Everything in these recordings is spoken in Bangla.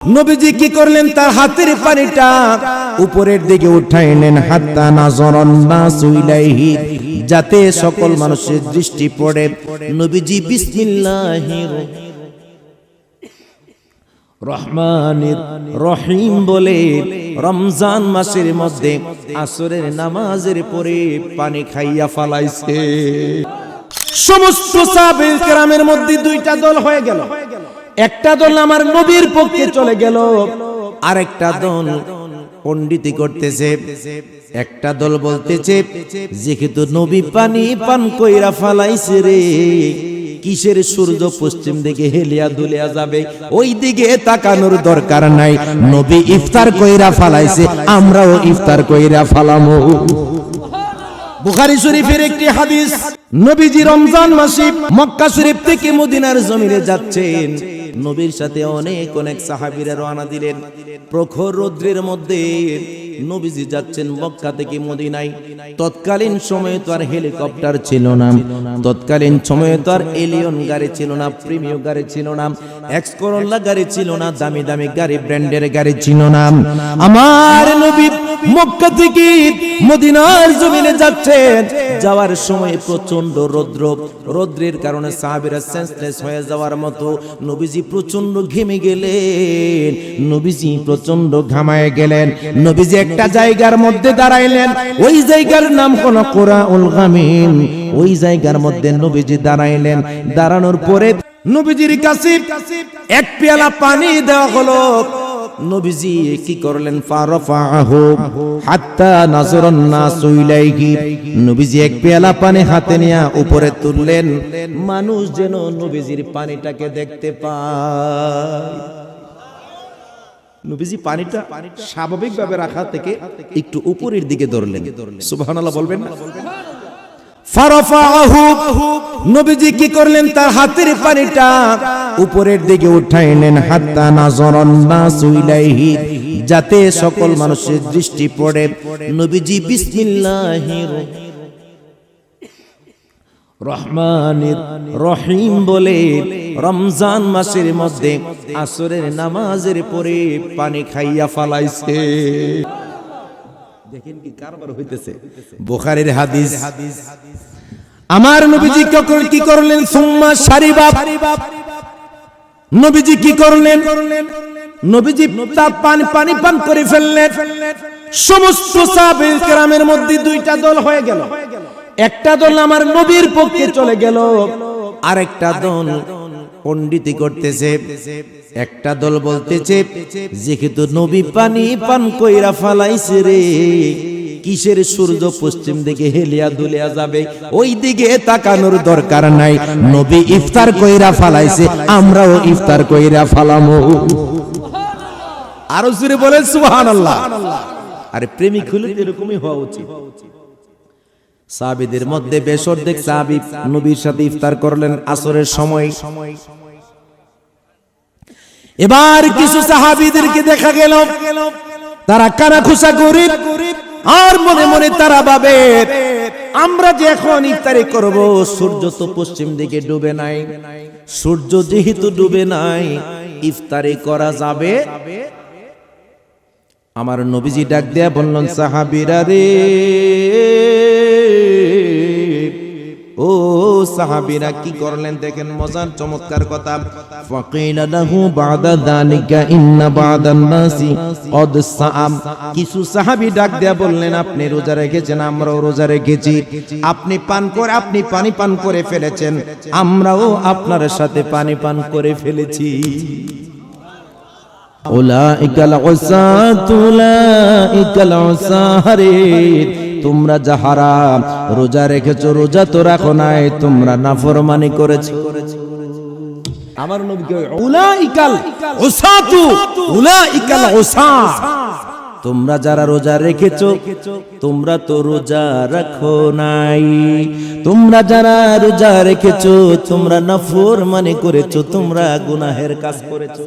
নবীজি কি করলেন? তার হাতের পানিটা উপরের দিকে উঠাইলেন হাত্তা নাজরান নাসু ইলাইহি, যাতে সকল মানুষের দৃষ্টি পড়ে। নবীজি বিসমিল্লাহির রহমানির রহিম বলে রমজান মাসের মধ্যে আসরের নামাজের পরে পানি খাইয়া ফালাইছে। সমস্ত মধ্যে দুইটা দল হয়ে গেল। একটা দল আমার নবীর পক্ষে চলে গেল, আরেকটা দল পণ্ডিতি করতেছে। একটা দল বলতেছে, যেহেতু নবী পানি পান কইরা ফালাইছে রে, কিসের সূর্য পশ্চিম দিকে হেলিয়া দুলিয়া যাবে? ওই দিকে তাকানোর দরকার নাই। নবী ইফতার কইরা ফালাইছে, আমরাও ইফতার কইরা ফালামু। বুখারী শরীফের একটি হাদিস, নবীজি রমজান মাসে মক্কা শরীফ থেকে মদিনার জমিনে যাচ্ছেন। নবীর সাথে অনেক অনেক সাহাবীরা রওনা দিলেন। প্রখর রৌদ্রের মধ্যে নবীজি যাচ্ছেন মক্কা থেকে মদিনায়। তৎকালীন সময়ে তো আর হেলিকপ্টার ছিল না। তৎকালীন সময়ে তো আর এলিয়ন গাড়ি ছিল না, প্রিমিয় গাড়ি ছিল না এক্সকরোলা গাড়ি ছিল না, দামি দামি গাড়ি, ব্র্যান্ডের গাড়ি ছিল না। আমার নবী মক্কা থেকে মদিনার জমিনে যাচ্ছেন যাওয়ার সময় প্রচণ্ড রৌদ্র। রৌদ্রের কারণে সেন্সলেস হয়ে যাওয়ার মতো নবীজি প্রচণ্ড ঘেমে গেলেন। নবীজি প্রচণ্ড ঘামায় গেলেন। নবীজি একটা জায়গার মধ্যে দাঁড়াইলেন। ওই জায়গার নাম কোন কোরআউল গামিম। ওই জায়গার মধ্যে নবীজি দাঁড়াইলেন। দাঁড়ানোর পরে নবীজির কাছে এক পেয়ালা পানি দেওয়া হলো। নবীজি কি করলেন? ফারাফাহু হাত্তা নাজরান নাসু ইলাইহি। নবীজি এক পেয়ালা পানি হাতে নিয়ে উপরে তুললেন। মানুষ যেন নবীজির পানিটাকে দেখতে পায়। নবীজি পানিটা স্বাভাবিকভাবে রাখা থেকে একটু উপরের দিকে ধরলেন। সুবহানাল্লাহ বলবেন না? হাতের পানিটা উপরের দিকে উঠাইলেন যাতে সকল মানুষের দৃষ্টি পড়ে। নবীজি বিসমিল্লাহির রহমানির রহিম বলে রমজান মাসের মধ্যে আসরের নামাজের পরে পানি খাইয়া ফালাইছে। দেখেন কি কারবার হইতেছে। বুখারীর হাদিস। আমার নবীজি কখন কি করলেন? সুম্মা সারিবাব নবীজি কি করলেন? নবীজি পানি পানি পান করে ফেললেন। সমস্ত সাহাবীর কেরামের মধ্যে দুইটা দল হয়ে গেল। একটা দল আমার নবীর পক্ষে চলে গেল। আরেকটা দল পণ্ডিতি করতেছে। একটা দল বলতেছে যেহেতু নবী পানি পান কইরা ফালাইছে রে কিসের সূর্য পশ্চিম দিকে হেলিয়া দুলিয়া যাবে? ওই দিকে তাকানোর দরকার নাই। নবী ইফতার কইরা ফালাইছে আমরাও ইফতার কইরা ফালামু। আরও জোরে বলেন সুবহানাল্লাহ। আরে প্রেমিক হলে এরকমই হওয়া উচিত। সাহাবীদের মধ্যে বেশর্ধেক সাহাবী নবীর সাথে ইফতার করলেন আসরের সময়। এবার কিছু সাহাবীদেরকে দেখা গেল। তারা কানা খুশা গরিব, আর মনে মনে তারা ভাবে, আমরা যে এখন ইফতারি করব, সূর্য তো পশ্চিম দিকে ডুবে নাই। সূর্য যেহেতু ডুবে নাই, ইফতারি করা যাবে? আমার নবীজি ডাক দেয়া বললেন, সাহাবীরা রে ও সাহাবীরা কি করলেন দেখেন, মজার চমৎকার কথা। ফাকিলা লাহু বাদা যালিকা ইন্না বাদান নাসি কদ সাআম। কিছু সাহাবী ডাক দেয়া বললেন, আপনি রোজা রেখেছেন, আমরাও রোজা রেখেছি। আপনি পান করে, আপনি পানি পান করে ফেলেছেন, আমরাও আপনার সাথে পানি পান করে ফেলেছি। তোমরা যাহারা রোজা রেখেছো রোজা তো রাখো নাই তোমরা নাফরমানি করেছ। আমার নবীকে উলাইকাল উসাতু উলাইকাল উসা তোমরা যারা রোজা রেখেছো তোমরা তো রোজা রাখো নাই। তোমরা যারা রোজা রেখেছো তোমরা নাফরমানি করেছ তোমরা গুনাহের কাজ করেছ।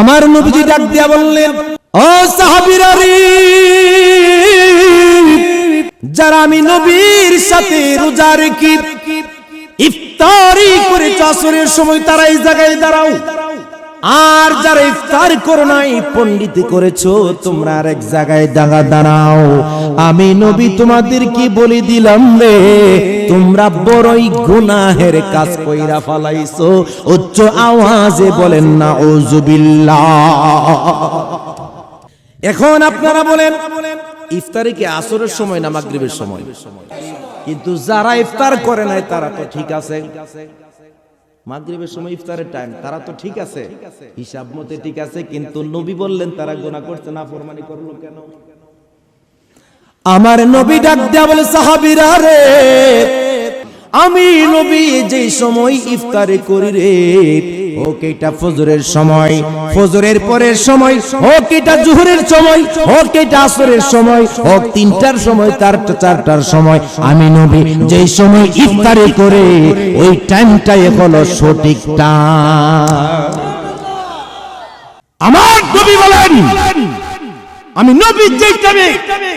আমার নবীজি ডাক দিয়া বললেন, ও সাহাবীরা রে, যারা আমি নবীর সাথে রোজা রেখি ইফতারি করে চাষরের সময় তারা এই জায়গায় দাঁড়াও। আর যারা ইফতার করো নাই, পণ্ডিতি করেছ, তোমরা আর এক জায়গায় দাঁড়া দাঁড়াও। আমি নবী তোমাদের কি বলি দিলাম রে? তোমরা বড়ই গুনাহের কাজ কইরা ফালাইছো, উচ্চ আওয়াজে বলেন না ওজুবিল্লাহ এখন আপনারা বলেন, ইফতারে কি আসরের সময় না মাগরিবের সময়? কিন্তু যারা ইফতার করে নাই, তারা তো ঠিক আছে। মাগরিবের সময় ইফতারের টাইম তারা তো ঠিক আছে। হিসাব মতে ঠিক আছে কিন্তু নবী বললেন তারা গোনা করছে না ফরমানি করল কেন? আমার নবী ডাক দেয়া বলে সাহাবীরা রে আমি নবী যে সময় ইফতারে করি রে হোক এটা ফজরের সময়, ফজরের পরের সময় হোক এটা জোহরের সময় হোক এটা আসরের সময় হোক তিনটার সময়, চারটা, চারটার সময়, আমি নবী যে সময় ইফতারে করে, ওই টাইমটাই হলো সঠিক টাইম। আমার নবী বলেন আমি নবী যে টাইমে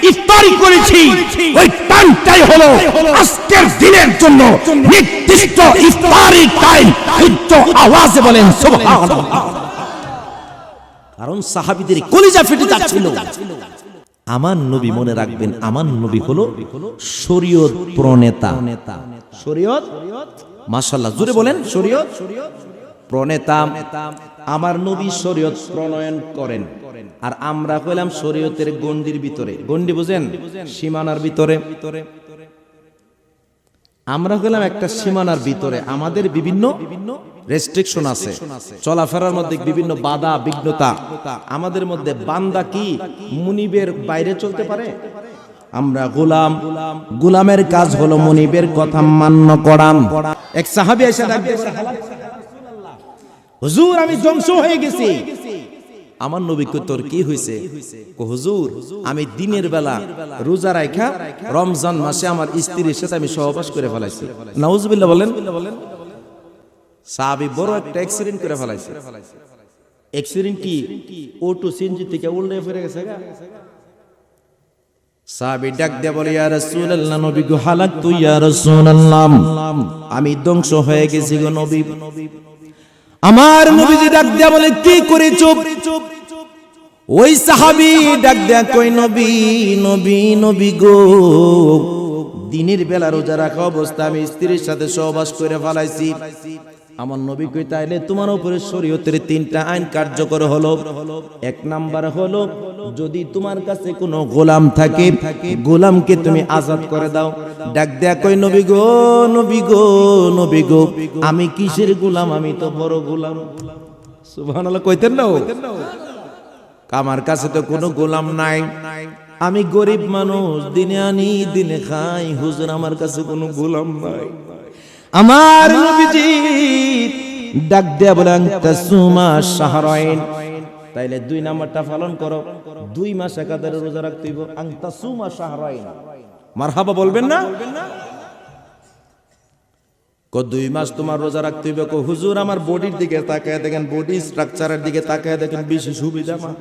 ইফতারি করেছি ওই টাইমটাই হলো আজকের দিনের জন্য নির্দিষ্ট ইফতারি টাইম। উচ্চ আওয়াজে বলেন সুবহানাল্লাহ। কারণ সাহাবিদের কলিজা ফেটে যাচ্ছিল। আমার নবী মনে রাখবেন আমার নবী হলো শরীয়ত প্রণেতা। শরীয়ত? মাশাআল্লাহ জুড়ে বলেন শরীয়ত? প্রণেতা। আমার নবী শরীয়ত প্রণয়ন করেন। আর আমরা কইলাম শরীয়তের গন্ডির ভিতরে। গন্ডি বুঝেন? সীমানার ভিতরে। আমরা গেলাম একটা সীমানার ভিতরে। আমাদের বিভিন্ন রেস্ট্রিকশন আছে। চলাফেরার মধ্যে বিভিন্ন বাধা, বিঘ্নতা। আমাদের মধ্যে বান্দা কি মুনিবের বাইরে চলতে পারে? আমরা গোলাম। গোলামের কাজ হলো মুনিবের কথা মান্য করাম এক সাহাবী এসে ডাক হুজুর, আমি ধ্বংস হয়ে গেছি। আমার নবী কই তোর কি হয়েছে হুজুর আমি দিনের বেলা রোজা রাখা রমজান মাসে আমার স্ত্রীর সাথে আমি সহবাস করে ফেলাইছি। নাউজুবিল্লাহ বলেন। সাহাবী বড় একটা অ্যাক্সিডেন্ট করে ফেলাইছে। অ্যাক্সিডেন্ট কি? ও টু সিনজি থেকে উল্টে ফিরে গেছে ডাক দিয়ে বলে ইয়া রাসূলুল্লাহ নবী গো হালাক তুই ইয়া রাসূলুল্লাহ। আমি ধ্বংস হয়ে গেছি গো নবী। আমার নবীজি ডাক দিয়া বলে কি করে চুপ ওই সাহাবি ডাক দেয়া কই নবী নবী নবী গো। দিনের বেলা রোজা রাখা অবস্থা আমি স্ত্রীর সাথে সহবাস করে ফেলাইছি। আমার নবী কই তাইলে তোমার উপরে শরীয়তের তিনটা আইন কার্যকর হলো। এক নাম্বার হলো যদি তোমার কাছে কোনো গোলাম থাকে গোলামকে তুমি আজাদ করে দাও। ডাক দেয়া কই নবী গো নবী গো নবী গো আমি কিসের গোলাম? আমি তো বড় গোলাম। সুবহানাল্লাহ কইতেন না? আমার কাছে তো কোনো গোলাম নাই। আমি গরিব মানুষ, দিনে আনি, দিনে খাই। হুজুর, আমার কাছে কোনো গোলাম নাই। আমার নবীজি ডাক দেয়া বলে আনতা সুমা শাহরাইন। তাইলে দুই নাম্বারটা পালন করো। দুই মাস একাধারে রোজা রাখতে হইব। আনতা সুমা শাহরাইন। মারহাবা বলবেন না? কো দুই মাস তোমার রোজা রাখতে হইবে? কো হুজুর, আমার বডির দিকে তাকায় দেখেন, বডি স্ট্রাকচারের দিকে তাকায় দেখেন, বেশি সুবিধা মা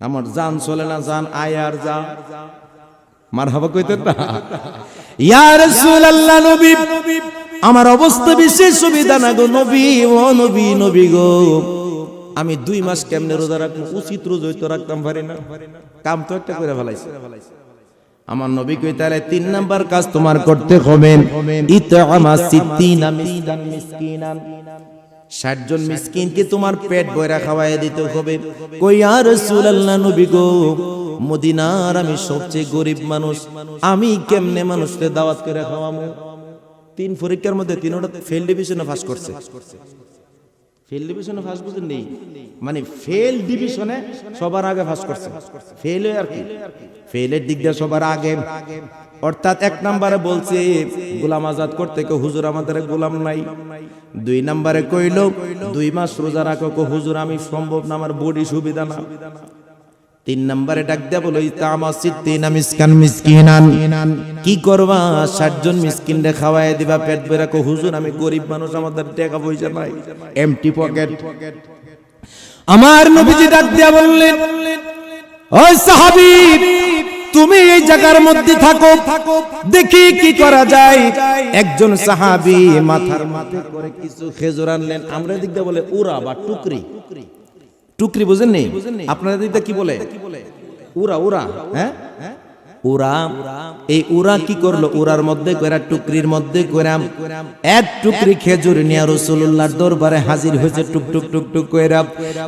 আমার জান চলে না, জান আয় আর যা। মার হাবা কইতেন না? ইয়া রাসূলুল্লাহ, নবী, আমার অবস্থা বিশেষ সুবিধা না গো, নবী, ও নবী নবী গো। আমি দুই মাস কেমনে রোজা রাখব? উচিত রোজ হইতো রাখতাম, পারি না। কাম তো একটা করে ফেলাইছে। আমার নবী কই, তাহলে তিন নাম্বার কাজ তোমার করতে হবে। ইতআমা সিদ্দিনা মিসকান মিসকিনান। ষাট জন মিসকিনকে তোমার পেট বয়রা খাওয়াই দিতে হবে। কই আর রাসূলুল্লাহ নবী গো, মদিনার আমি সবচেয়ে গরিব মানুষ। আমি কেমনে মানুষকে দাওয়াত করে খাওয়ামু? তিন পরীক্ষার মধ্যে তিনটা ফেল ডিভিশনে পাস করছে। ফেল ডিভিশনে ফার্স্ট নেই। মানে ফেল ডিভিশনে সবার আগে ফার্স্ট করছে। ফেল আর কি? ফেলের দিক দিয়ে সবার আগে। অর্থাৎ এক নম্বরে বলছে, গোলাম আজাদ করতে কেউ হুজুর আমাদের গোলাম নাই। দুই নম্বরে কইল, দুই মাস রোজা রাখো হুজুর আমি সম্ভব না, আমার বডি সুবিধা না। তিন নম্বরে ডাক দেয়া বলো, ইতামা সিদ্দিনা মিসকান মিসকিনান। কি করবা? ষাট জন মিসকিনরে খাওয়াই দিবা, পেট বেরা কো, হুজুর, আমি গরিব মানুষ, আমাদের টাকা পয়সা নাই। এমটি পকেট আমার নবীজি ডাক দেয়া বললেন ওই সাহাবী, তুমি এই জায়গার মধ্যে থাকো, দেখি কি করা যায়। একজন সাহাবী মাথার মাথে করে কিছু খেজুর আনলেন, আমরা দিক দিয়ে বলে উরা বা টুকরি। টুকরি বুঝেননি? আপনারা কি বলে? উরা উরা হ্যাঁ? উরা এই উরা কি করল? উরার মধ্যে কইরা, টুকরির মধ্যে কইরাম এক টুকরি খেজুর নিয়ে রাসূলুল্লাহর দরবারে হাজির হয়েছে, টুক টুক টুক টুক কইরা।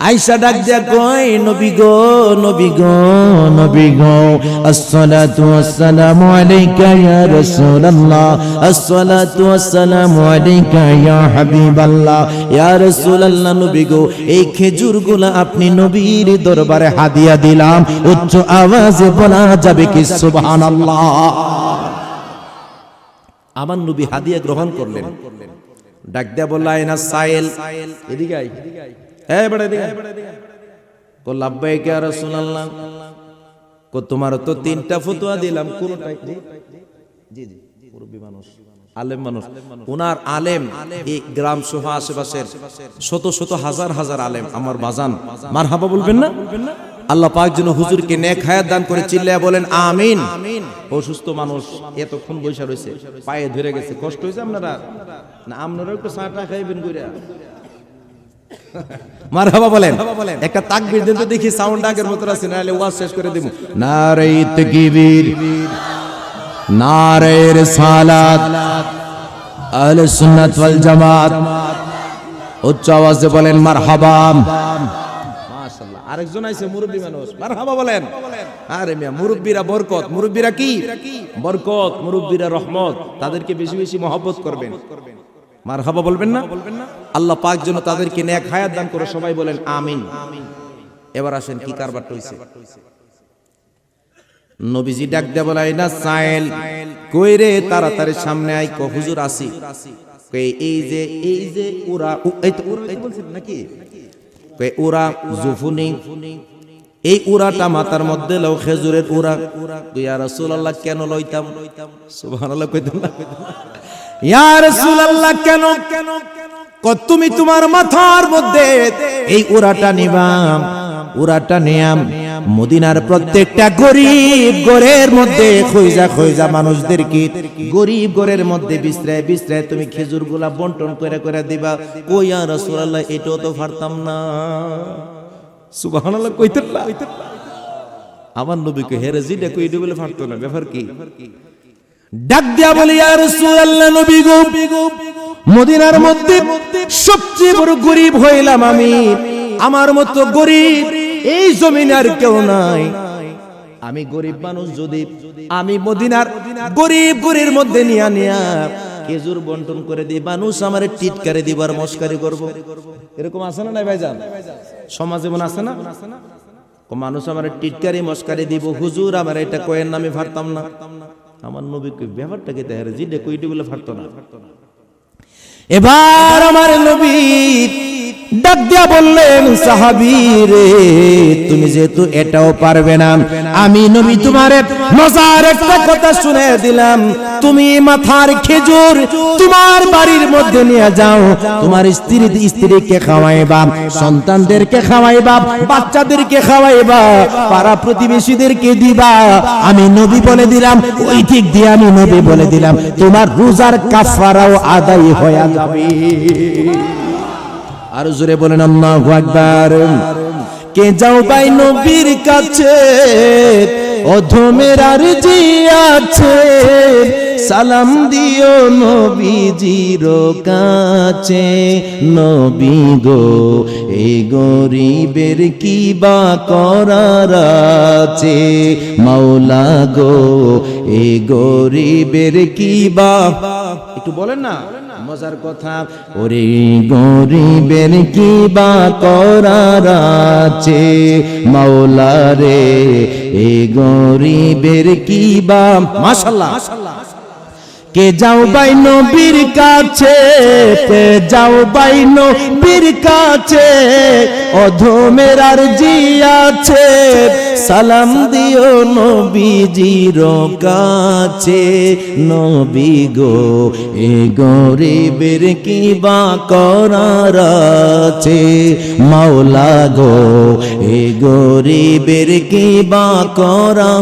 আয়েশা ডাক দিয়া কয়, নবী গো নবী গো নবী গো, আসসালাতু ওয়াসসালামু আলাইকা ইয়া রাসূলুল্লাহ, আসসালাতু ওয়াসসালামু আলাইকা ইয়া হাবিবাল্লাহ, ইয়া রাসূলুল্লাহ, নবী গো, এই খেজুরগুলা আপনি নবীর দরবারে হাদিয়া দিলাম, উচ্চ আওয়াজে বলা যাবে আমার নবী হাদিয়া গ্রহণ করলেন। ডাক সাইল হ্যাঁ তোমার তো তিনটা ফতোয়া দিলাম আলেম মানুষ। ওনার আলেম এই গ্রাম সহ আশেপাশের শত শত, হাজার হাজার আলেম আমার বাজান। মার হাবা বলবেন না? আল্লাহ পাক যেন হুজুরকে নেক হায়াত দান করে চিল্লায়া বলেন আমিন। অসুস্থ মানুষ এতক্ষণ বৈশা রয়েছে পায়ে ধরে গেছে। কষ্ট হয়েছে আপনারা? না আপনারা একটু চাটা খাইবেন কইরা। মারহাবা বলেন। একটা তাকবীর দিন তো দেখি সাউন্ড আগের মতো আছে নাহলে ওয়াজ শেষ করে দিব নারে তাকবীর নারে রিসালাত আহলে সুন্নাত ওয়াল জামাত। উচ্চ আওয়াজে বলেন মারহাবা। আরেকজন আইছে মুরব্বী মানুষ। মারহাবা বলেন। আরে মিয়া, মুরব্বীরা বরকত। মুরব্বীরা কি? বরকত, মুরব্বীরা রহমত। তাদেরকে বেশি বেশি মহব্বত করবেন। মারহাবা বলবেন না? আল্লাহ পাক যেন তাদেরকে নেক হায়াত দান করে সবাই বলেন, আমিন। এবার আসেন কি কারবারটা হইছে নবীজি ডাক দেয়া বলাই না সাইল। কই রে, তাড়াতাড়ি সামনে আই ক, হুজুর আসি। এই যে এই যে ওরা এই তো ওরা তো নাকি? ওরা জুফুনি। এই উড়াটা মাথার মধ্যে লও, খেজুরের উড়া। ইয়া রাসূলুল্লাহ, কেন লইতাম? সুবহানাল্লাহ, কইতাম ইয়া রাসূলুল্লাহ, কেন? তুমি তোমার মাথার মধ্যে এই উড়াটা নিবাম, উড়াটা নিয়াম। মদিনার প্রত্যেকটা গরিব গরের মধ্যে খইজা খইজা মানুষদেরকে গরিব গরের মধ্যে বিশ্রায় বিশ্রায় তুমি খেজুরগুলা বন্টন করে করে দিবা। কইয়া রাসূলুল্লাহ, এটাও তো পারতাম না। আমার নবীকে হেরে না, ব্যাপার কি? ডাক দিয়া বলি, ইয়া রাসূলুল্লাহ, নবী গো, মদিনার মধ্যে সবচেয়ে বড় গরিব হইলাম আমি। আমার মতো গরিব এই জমিনে আর কেউ নাই। আমি গরিব মানুষ যদি আমি মদিনার গরিব গরির মধ্যে নিয়া নিয়া খেজুর বন্টন করে দিই, মানুষ আমার টিটকারে দিবার মস্কারি করব। এরকম আছে না নাই ভাইজান? সমাজে মনে আছে না? মানুষ আমার টিটকারি মস্কারি দিব। হুজুর আমার এটা কয়ের নামে ফারতাম না। আমার নবী কই ব্যাপারটাকে দেখারে জিডে কইটি বলে ফারতো না। এবার আমার নবী ডাক বললেন, সাহাবী রে, তুমি যেহেতু এটাও পারবে না, আমি নবী তোমার মজার একটা কথা শুনে দিলাম। তুমি মাথার খেজুর তোমার বাড়ির মধ্যে নিয়ে যাও। তোমার স্ত্রী স্ত্রীকে খাওয়াইবা, সন্তানদেরকে খাওয়াইবা, বাচ্চাদেরকে খাওয়াইবা, পাড়া প্রতিবেশীদেরকে দিবা। আমি নবী বলে দিলাম, ওই ঠিক দিয়ে আমি নবী বলে দিলাম। তোমার রোজার কাফারাও আদায় হয়ে যাবে। আর জোরে বলেন, আল্লাহু আকবার। কে যাও ভাই নবীর কাছে, অধমের আর জি আছে। সালাম দিও নবীজির কাছে, নবী গো, এই গরিবের কি বা করার আছে? মাওলা গো, এই গরিবের কি বা একটু বলেন না। মজার কথা। ওরে গরিবের কি বা করার আছে মাওলা রে এ গরিবের কি বা মাশাল্লাহ। কে যাও বাই নবীর কাছে, কে যাও বাই নবীর কাছে, অধমের আর জি আছে, সালাম দিও নবীজির কাছে। নবী গো, এ গরিবের কি বা করার আছে। মাওলা গো, এ গরিবের কি বা করা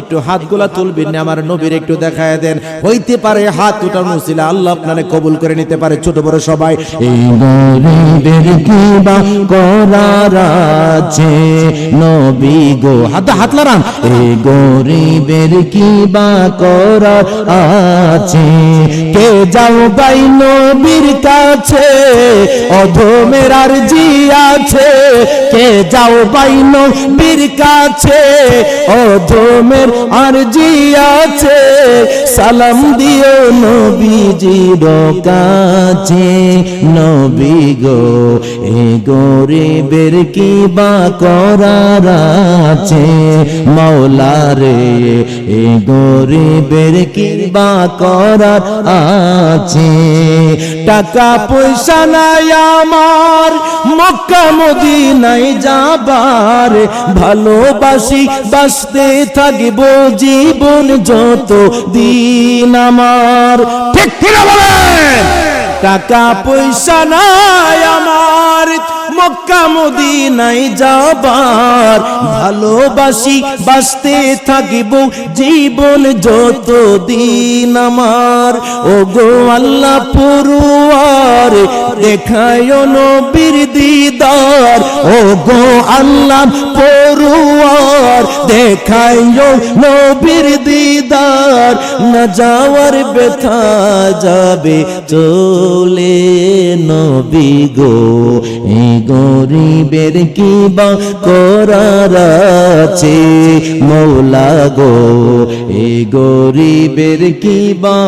একটু হাতগুলা তুলবেন না, আমার নবীর একটু দেখায় দেন। হইতে পারে, হাত উঠানো ছিল আল্লাহ আপনারে কবুল করে নিতে পারে, ছোট বড় সবাই। এই গরিবের কি বা করার আছে, নবী গো, হাত হাত লারাম এই গরিবের কি বা করার আছে, কে যাও গাই নবীর কাছে, অধমের আর জি আছে। কে যাও বাই নবীর কাছে, অধমের আর জি আছে। সালাম দিও নবীজির কাছে নবী গো, এ গরিবের কি বা করার আছে। মাওলা রে, এ গরিবের কি বা করার আছে। টাকা পয়সা নাই আমার, মক্কা মদিনায় যাবার। ভালোবাসি বাসতে থাকব জীবন যত দিন আমার। ঠিক কিনা বলেন? টাকা পয়সা নাই আমার। মক্কা মদিনায় যাবার। ভালোবাসি বাসতে থাকিব জীবন যত দিন আমার। ও গো আল্লাহ পড়ুয়ার দেখায় নবীর দিদার। ও গো আল্লাহ পড়ুয়ার দেখায় নবীর দিদার, না যাওয়ার ব্যথা যাবে চলে নবী গো। এই গরিবের কি বা করার আছে মৌলা গো। এই গরিবের কি বা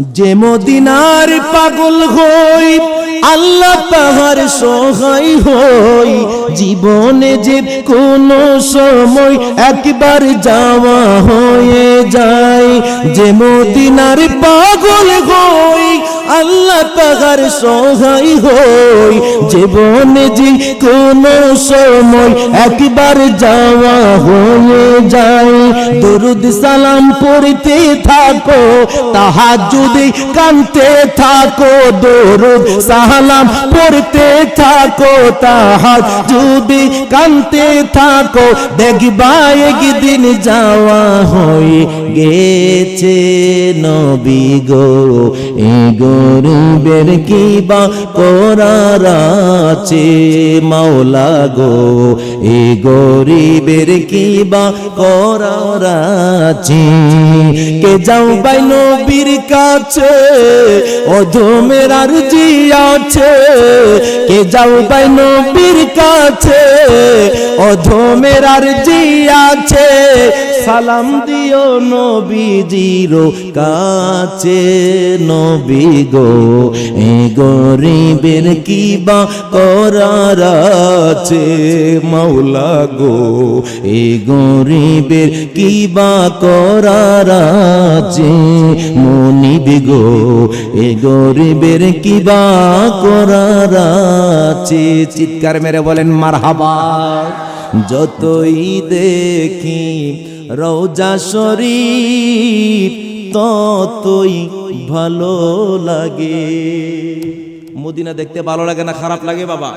যে মদিনার পাগল হই, আল্লাহ তাহার সহায় হই। জীবনে যে কোন সময় একবার যাওয়া হয়ে যায়। যে মদিনার পাগল হই আল্লাহ তাহার সহায় হই। জীবনে যে কোন সময় একবার যাওয়া হয়ে যায়। দরুদ সালাম পড়তে থাকো তাহা যদি কানতে থাকো। দরুদ সালাম পড়তে থাকো তাহা যদি কানতে থাকো। দেখবা একদিন যাওয়া হয়ে গেছে নবী গো এ গরিবের কি বা করার আছে, মাওলা গো। এ গরিবের কি বা করার আছে। কে যাও বাই নবীর কাছে, অধমের আর জি আছে। কে যাও বাই নবীর কাছে অধমের আর জি আছে। সালাম দিও নবীজির কাছে। নবী গো, এ গরিবের কি বা করার আছে। মাওলা গো, এ গরিবের কি বা করার আছে। মনিব গো, এ গরিবের কি বা করার আছে। চিৎকার মেরে বলেন, মারহাবা। যতই দেখি রৌজা শরীফ, ততই ভালো লাগে। মদিনা দেখতে ভালো লাগে না খারাপ লাগে বাবা?